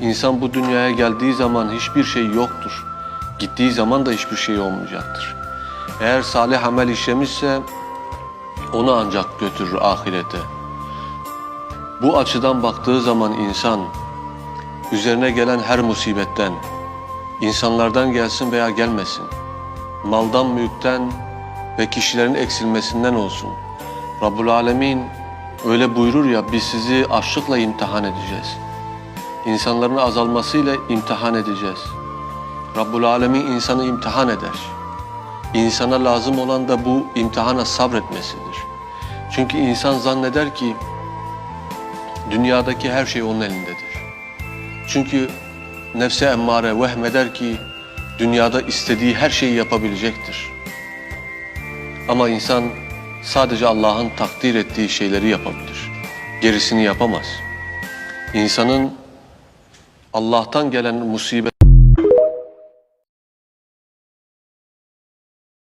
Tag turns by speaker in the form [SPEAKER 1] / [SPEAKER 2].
[SPEAKER 1] İnsan bu dünyaya geldiği zaman hiçbir şey yoktur. Gittiği zaman da hiçbir şey olmayacaktır. Eğer salih amel işlemişse onu ancak götürür ahirete. Bu açıdan baktığı zaman insan üzerine gelen her musibetten, insanlardan gelsin veya gelmesin, maldan mülkten ve kişilerin eksilmesinden olsun. Rabbul Alemin öyle buyurur ya biz sizi açlıkla imtihan edeceğiz. İnsanların azalmasıyla imtihan edeceğiz. Rabbul Alemin insanı imtihan eder. İnsana lazım olan da bu imtihana sabretmesidir. Çünkü insan zanneder ki dünyadaki her şey onun elindedir. Çünkü nefse emmare vehmeder ki dünyada istediği her şeyi yapabilecektir. Ama insan sadece Allah'ın takdir ettiği şeyleri yapabilir. Gerisini yapamaz. İnsanın Allah'tan gelen musibet